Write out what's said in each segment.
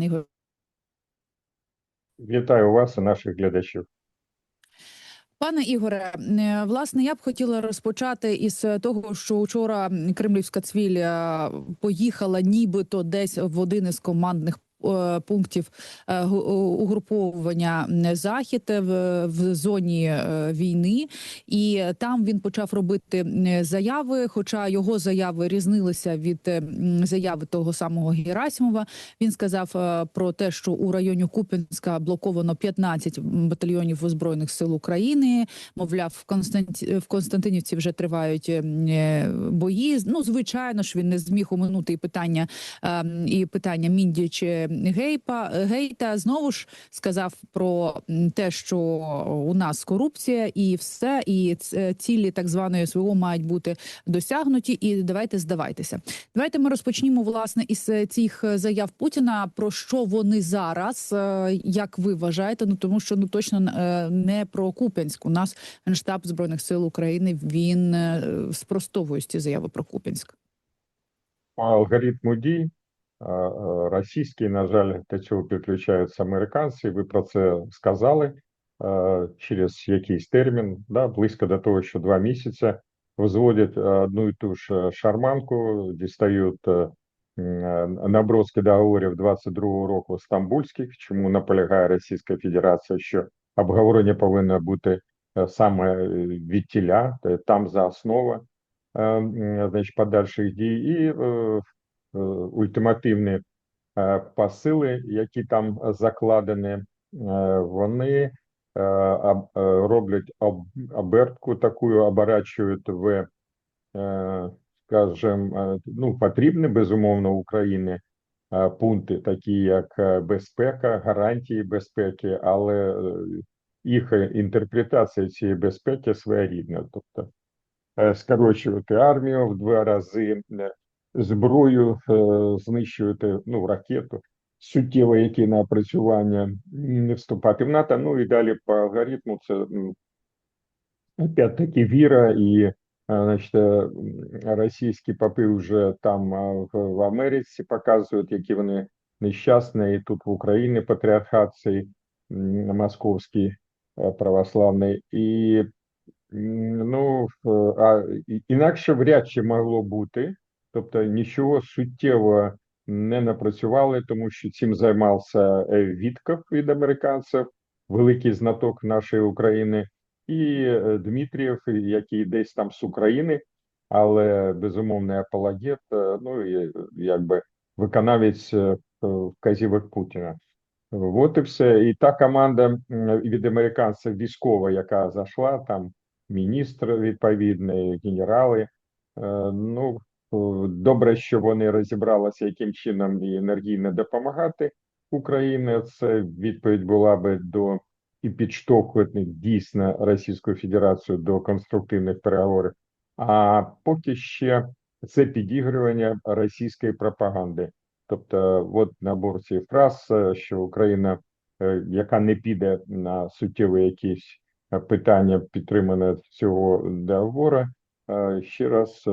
пане Ігор. Вітаю вас і наших глядачів. Пане Ігоре, е, власне, я б хотіла розпочати із того, що вчора кремлівська цвіль е, поїхала, нібито десь в один із командних. Е, Пунктів е, угруповування захід в, в зоні е, війни, і там він почав робити заяви. Хоча його заяви різнилися від е, заяви того самого Герасимова. Він сказав е, про те, що у районі Куп'янська блоковано 15 батальйонів збройних сил України. Мовляв, в Константі... в Константинівці вже тривають е, е, бої. Ну, звичайно ж, він не зміг оминути і питання е, і питання Мінді чи Гейпа Гейта. Знову ж сказав про те, що у нас корупція і все, і цілі так званої СВО мають бути досягнуті. І давайте здавайтеся. Давайте ми розпочнімо власне із е, цих е, заяв Путіна. Про що вони зараз, е, як ви вважаєте? Ну тому що ну точно е, не про Куп'янськ. У нас генштаб збройних сил України він е, спростовує ці заяви про Куп'янськ. По алгоритму дій російський, на жаль, до цього підключаються американці. Ви про це сказали через якийсь термін, да, близько до того, що два місяці взводять одну і ту ж е, шарманку, дістають е, наброски договорів 22-го року стамбульських, чому наполягає Російська Федерація, що обговорення повинно бути е, саме е, від тіля, е, там за основа. е, значить, подальших дій і е, е, ультимативні е, посили, які там закладені, е, вони е, об- е, роблять обертку таку, оборачують в, е, скажем, е, ну, потрібні, безумовно, Україні е, пункти, такі як е, безпека, гарантії безпеки, але е, їх інтерпретація цієї безпеки своєрідна. Тобто е, скорочувати армію в два рази, е, зброю е, знищувати, ну, ракету, суттєво які напрацювання, не вступати в НАТО. Ну і далі по алгоритму це опять-таки віра і е, значить, е, російські попи вже там в, Америці показують, які вони нещасні, і тут в Україні патріархат цей московський православний. І Ну, а інакше вряд чи могло бути, тобто нічого суттєво не напрацювали, тому що цим займався е, Вітков від американців, великий знаток нашої України, і е, Дмитрієв, який десь там з України, але безумовний апологет, е, ну і якби виконавець вказівок Путіна. От і все. І та команда від американців військова, яка зайшла там міністр відповідний, генерали. Ну, добре, що вони розібралися, яким чином і енергійно допомагати Україні. Це відповідь була би до і підштовхувати дійсно Російську Федерацію до конструктивних переговорів. А поки ще це підігрування російської пропаганди. Тобто, от набор цих фраз, е, що Україна, е, яка не піде на суттєві якісь е, питання підтримане цього договору, ще раз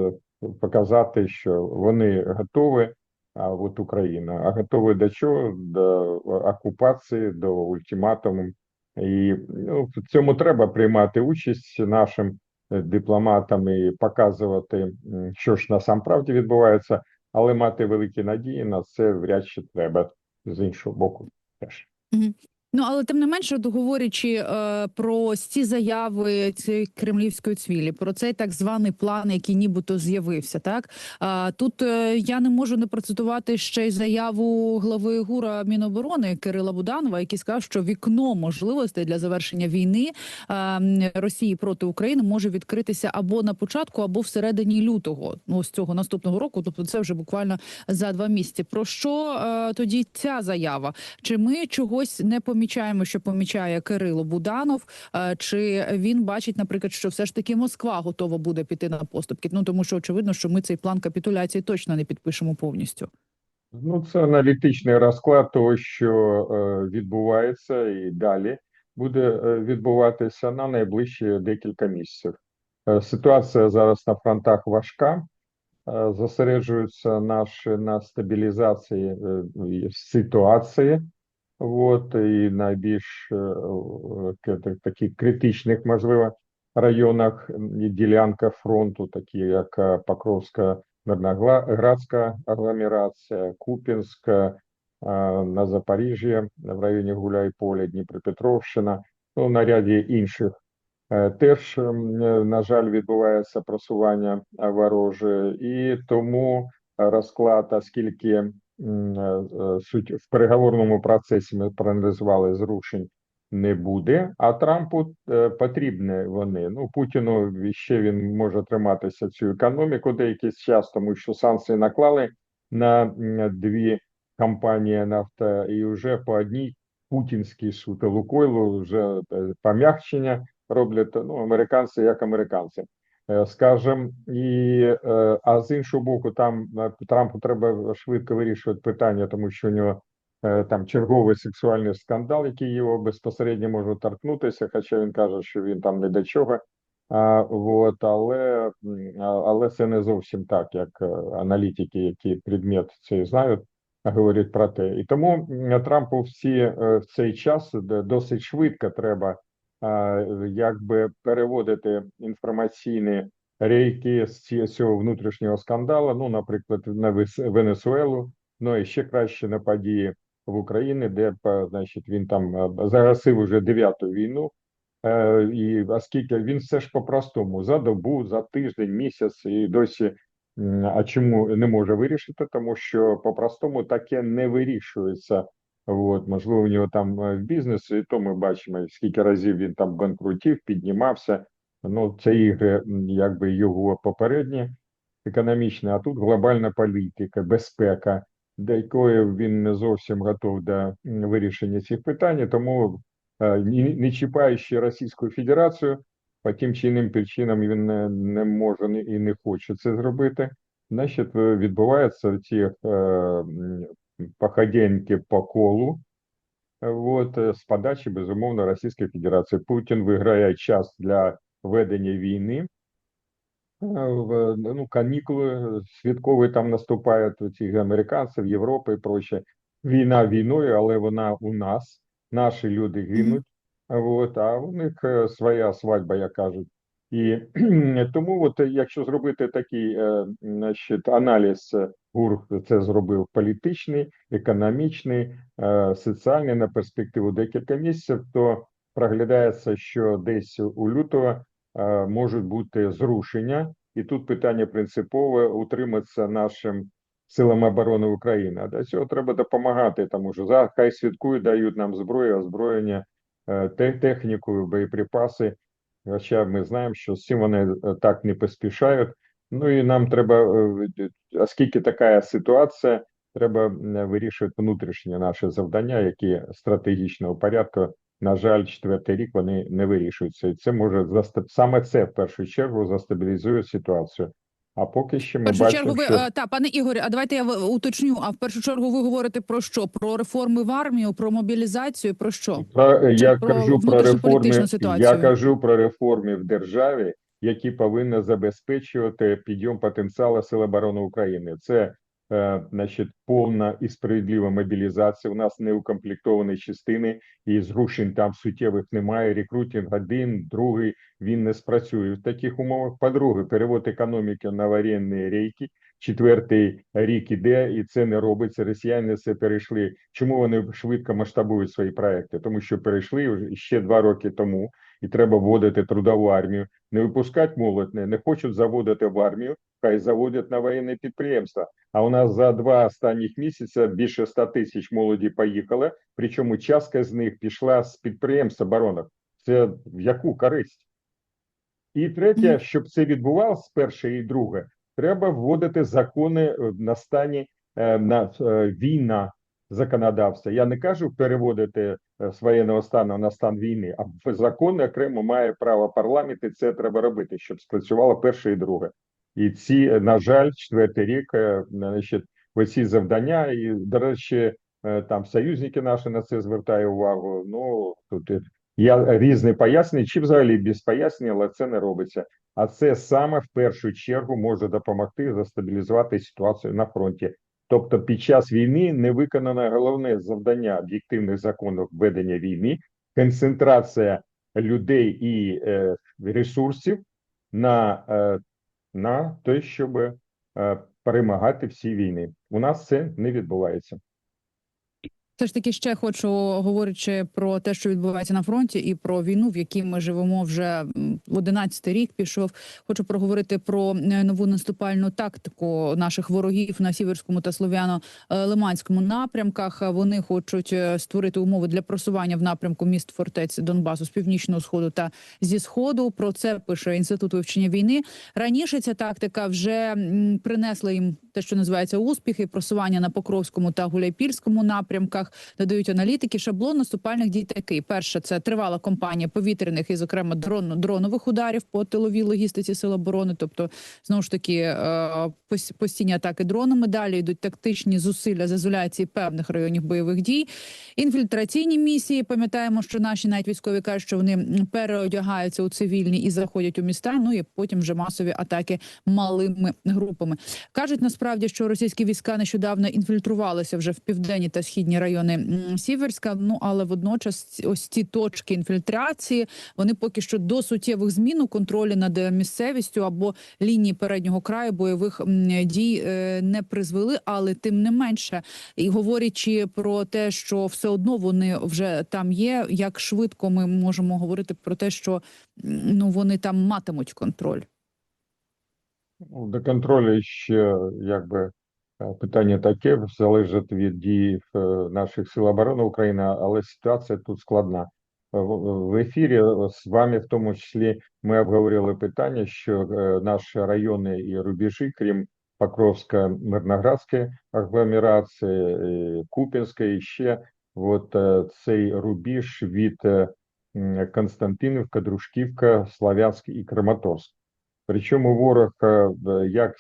показати, що вони готові, а от Україна, а готові до чого? До окупації, до ультиматуму. І ну, в цьому треба приймати участь нашим дипломатам і показувати, що ж насамправді відбувається, але мати великі надії на це вряд чи треба з іншого боку теж. Ну але тим не менше, от говорячи е, про ці заяви цієї кремлівської цвілі, про цей так званий план, який нібито з'явився, так а тут е, я не можу не процитувати ще й заяву глави ГУРа Міноборони Кирила Буданова, який сказав, що вікно можливостей для завершення війни е, Росії проти України може відкритися або на початку, або всередині лютого, ну з цього наступного року. Тобто, це вже буквально за два місяці. Про що е, тоді ця заява? Чи ми чогось не помічаємо, що помічає Кирило Буданов? Е, Чи він бачить, наприклад, що все ж таки Москва готова буде піти на поступки? Ну тому що очевидно, що ми цей план капітуляції точно не підпишемо повністю. Ну, це аналітичний розклад того, що е, відбувається і далі буде е, відбуватися на найближчі декілька місяців. Ситуація зараз на фронтах важка. зосереджуються наші на стабілізації ситуації. От, і найбільш е, таких критичних, можливо, районах ділянках фронту, такі як е, Покровська Мирноградська агломерація, Куп'янська, е, на Запоріжжі, в районі Гуляйполя, Дніпропетровщина, ну, на ряді інших. Теж, на жаль, відбувається просування вороже, і тому розклад, оскільки суть в переговорному процесі ми проаналізували зрушень не буде, а Трампу е, потрібні вони. Ну Путіну ще він може триматися цю економіку деякий час, тому що санкції наклали на дві компанії нафта, і вже по одній путінський суд Лукойлу вже е, пом'якшення роблять ну, американці як американці. Е, Скажем, і е, а з іншого боку, там е, Трампу треба швидко вирішувати питання, тому що у нього там черговий сексуальний скандал, який його безпосередньо може торкнутися, хоча він каже, що він там не до чого. А, вот, але, але це не зовсім так, як аналітики, які предмет цей знають, говорять про те. І тому Трампу всі в цей час досить швидко треба якби переводити інформаційні рейки з цього внутрішнього скандалу, ну, наприклад, на Венесуелу, ну і ще краще на події в Україні, де значить він там загасив уже дев'яту війну. Е, І оскільки він все ж по-простому за добу, за тиждень, місяць і досі. А чому не може вирішити? Тому що по-простому таке не вирішується. От, можливо, у нього там е, бізнес, і то ми бачимо, скільки разів він там банкрутів, піднімався. Ну, це ігри, якби його попередні економічні, а тут глобальна політика, безпека, до якої він не зовсім готов до вирішення цих питань, тому е, не, чіпаючи Російську Федерацію, по тим чи іншим причинам він не, може і не хоче це зробити. Значить, е, відбуваються ці походеньки по колу. От з подачі, безумовно, Російської Федерації. Путін виграє час для ведення війни. Е, Ну, канікули святкові там наступають у цих американців, Європи і проче. Війна війною, але вона у нас. Наші люди гинуть. От, а у них своя свадьба, як кажуть. І тому, от, якщо зробити такий е, значить, аналіз, е, ГУР це зробив політичний, економічний, е, соціальний на перспективу декілька місяців, то проглядається, що десь у лютого можуть бути зрушення, і тут питання принципове утриматися нашим силам оборони України. Для цього треба допомагати, тому що за хай святкують, дають нам зброю, озброєння, техніку, боєприпаси. Хоча ми знаємо, що з цим вони е, так не поспішають. Ну і нам треба, е, е, оскільки така ситуація, треба вирішувати внутрішнє наше завдання, які стратегічного порядку, на жаль, четвертий рік вони не вирішуються. І це може саме це в першу чергу застабілізує ситуацію. А поки що ми першу бачимо, чергу, ви що е, та пане Ігорі, а давайте я в- уточню. А в першу чергу ви говорите про що? Про реформи в армію, про мобілізацію, про що? Про, я про кажу про реформи. ситуацію? Я кажу про реформи в державі, які повинні забезпечувати підйом потенціалу Сил оборони України. Це е, значить повна і справедлива мобілізація. У нас не укомплектовані частини, і зрушень там суттєвих немає. Рекрутинг один, другий він не спрацює в таких умовах. По-друге, перевод економіки на воєнні рейки. Четвертий рік іде, і це не робиться. Росіяни це перейшли. Чому вони швидко масштабують свої проекти? Тому що перейшли ще два роки тому, і треба вводити трудову армію. Не випускати молодь, не, не хочуть заводити в армію, хай заводять на воєнне підприємства. А у нас за два останніх місяці більше 100 тисяч молоді поїхали. Причому частка з них пішла з підприємств оборонок. Це в яку користь? І третє, щоб це відбувалося, перше і друге, треба вводити закони е, на стані е, на е, війна законодавства. Я не кажу переводити е, з воєнного стану на стан війни, а в закони окремо має право парламент, і це треба робити, щоб спрацювало перше і друге. І ці, е, на жаль, четвертий рік, е, значить, оці завдання, і, до речі, е, там союзники наші на це звертають увагу. Ну тут е, я різні пояснення, чи взагалі без пояснення, але це не робиться. А це саме в першу чергу може допомогти застабілізувати ситуацію на фронті. Тобто, під час війни не виконано головне завдання об'єктивних законів ведення війни, концентрація людей і е, ресурсів на, е, на те, щоб е, перемагати всі війни. У нас це не відбувається. Все ж таки ще хочу, говорячи про те, що відбувається на фронті, і про війну, в якій ми живемо вже в 11 рік. Пішов. Хочу проговорити про е, нову наступальну тактику наших ворогів на сіверському та слов'яно-лиманському напрямках. Вони хочуть е, створити умови для просування в напрямку міст фортець Донбасу з північного сходу та зі сходу. Про це пише інститут вивчення війни. Раніше ця тактика вже принесла їм те, що називається успіхи, просування на Покровському та Гуляйпільському напрямках. Додають аналітики. Шаблон наступальних дій такий: перше це тривала кампанія повітряних і, зокрема, дрон дронових ударів по тиловій логістиці сил оборони. Тобто, знову ж таки, е, постійні атаки дронами. Далі йдуть тактичні зусилля з ізоляції певних районів бойових дій. Інфільтраційні місії. Пам'ятаємо, що наші навіть військові кажуть, що вони переодягаються у цивільні і заходять у міста. Ну і потім вже масові атаки малими групами. Кажуть насправді, що російські війська нещодавно інфільтрувалися вже в південні та східні райони Сіверська. Ну але водночас ось ці точки інфільтрації вони поки що до суттєвих змін у контролі над місцевістю або лінії переднього краю бойових дій е, не призвели, але тим не менше, і говорячи про те, що все одно вони вже там є. Як швидко ми можемо говорити про те, що ну вони там матимуть контроль. Ну, До контролю ще якби е, питання таке залежить від дій е, наших сил оборони України, але ситуація тут складна. Е, В ефірі з вами, в тому числі, ми обговорили питання, що наші райони і рубежі, крім Покровська, Мирноградської агломерації, і Куп'янської, і ще от цей рубіж від Константинівка, Дружківка, Славянськ і Краматорськ. Причому ворог е, як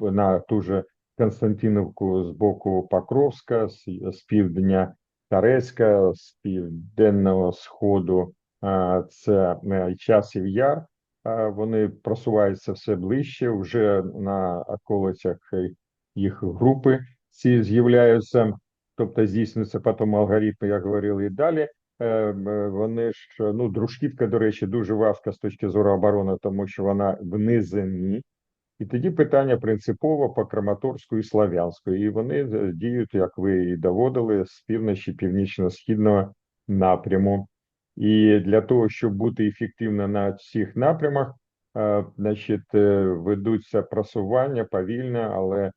на ту же Константинівку з боку Покровська, з, півдня Тарецька, з південного сходу а, це е, часів яр. Вони просуваються все ближче. Вже на околицях е, їх групи ці з'являються, тобто здійснюється потім алгоритм, як говорили і далі. Е, е, Вони ж ну дружківка, до речі, дуже важка з точки зору оборони, тому що вона в низині. І тоді питання принципово по Краматорську і Слав'янську. І вони е, діють, як ви і доводили, з півночі північно-східного напряму. І для того, щоб бути ефективно на всіх напрямах, значить, ведуться просування повільно, але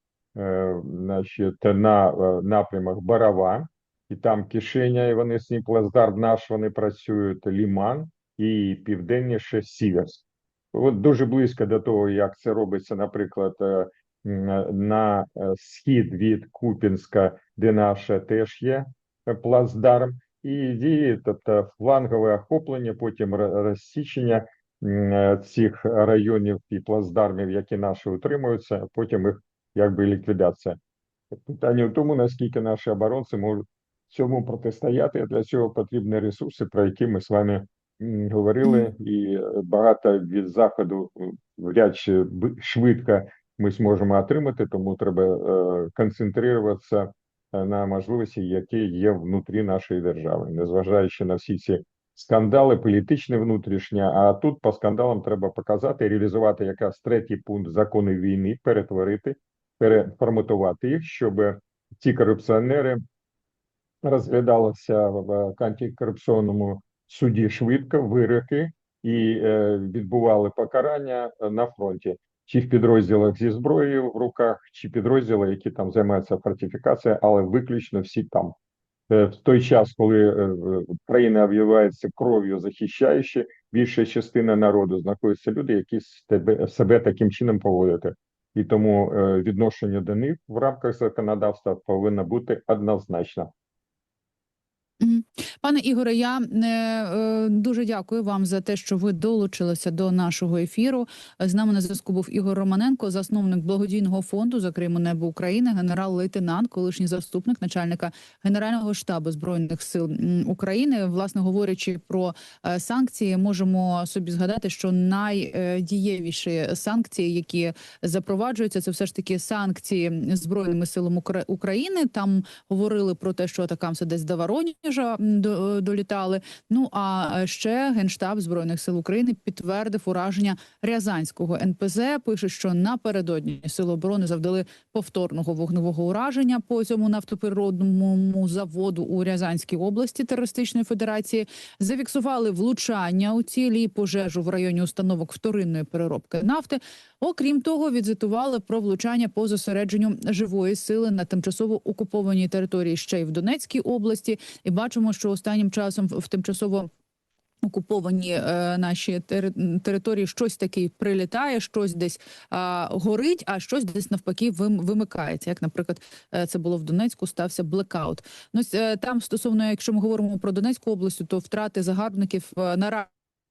значить, на напрямах Барава, і там кишеня, і вони з плацдарм наш, вони працюють Ліман і південніше Сіверськ. От дуже близько до того, як це робиться, наприклад, е, на е, схід від Купінська, де наше теж є е, плацдарм, і діє, тобто флангове охоплення, потім розсічення е, цих районів і плацдармів, які наші утримуються, а потім їх якби ліквідація. Питання в тому, наскільки наші оборонці можуть цьому протистояти. Для цього потрібні ресурси, про які ми з вами говорили, і багато від заходу е, вряд чи швидко ми зможемо отримати, тому треба е, концентруватися е, на можливості, які є внутрі нашої держави, незважаючи на всі ці скандали, політичні внутрішні. А тут по скандалам треба показати, реалізувати якраз третій пункт закону війни, перетворити, переформатувати їх, щоб ці корупціонери розглядалося в антикорупційному суді швидко вироки і е, відбували покарання на фронті, чи в підрозділах зі зброєю в руках, чи підрозділи, які там займаються фортифікацією, але виключно всі там. Е, В той час, коли е, країна об'являється кров'ю захищаючи, більша частина народу знаходяться люди, які себе таким чином поводять. І тому відношення до них в рамках законодавства повинно бути однозначно. Пане Ігоре, я е, е, дуже дякую вам за те, що ви долучилися до нашого ефіру. З нами на зв'язку був Ігор Романенко, засновник благодійного фонду за Криму Небо України, генерал-лейтенант, колишній заступник начальника Генерального штабу збройних сил України. Власне говорячи про е, санкції, можемо собі згадати, що найдієвіші санкції, які запроваджуються, це все ж таки санкції збройними силами Укра- України. Там говорили про те, що атакамси десь до Воронежа до- долітали. Ну а ще генштаб збройних сил України підтвердив ураження Рязанського НПЗ. Пише, що напередодні сили оборони завдали повторного вогневого ураження по цьому нафтопереробному заводу у Рязанській області терористичної федерації. Зафіксували влучання у цілі пожежу в районі установок вторинної переробки нафти. Окрім того, відзвітували про влучання по зосередженню живої сили на тимчасово окупованій території ще й в Донецькій області. І бачимо, що останнім часом в тимчасово окуповані е, наші тери- території щось таке прилітає, щось десь е, горить, а щось десь навпаки вим, вимикається. Як, наприклад, е, це було в Донецьку, стався блекаут. Ну е, там стосовно, якщо ми говоримо про Донецьку область, то втрати загарбників е, наразі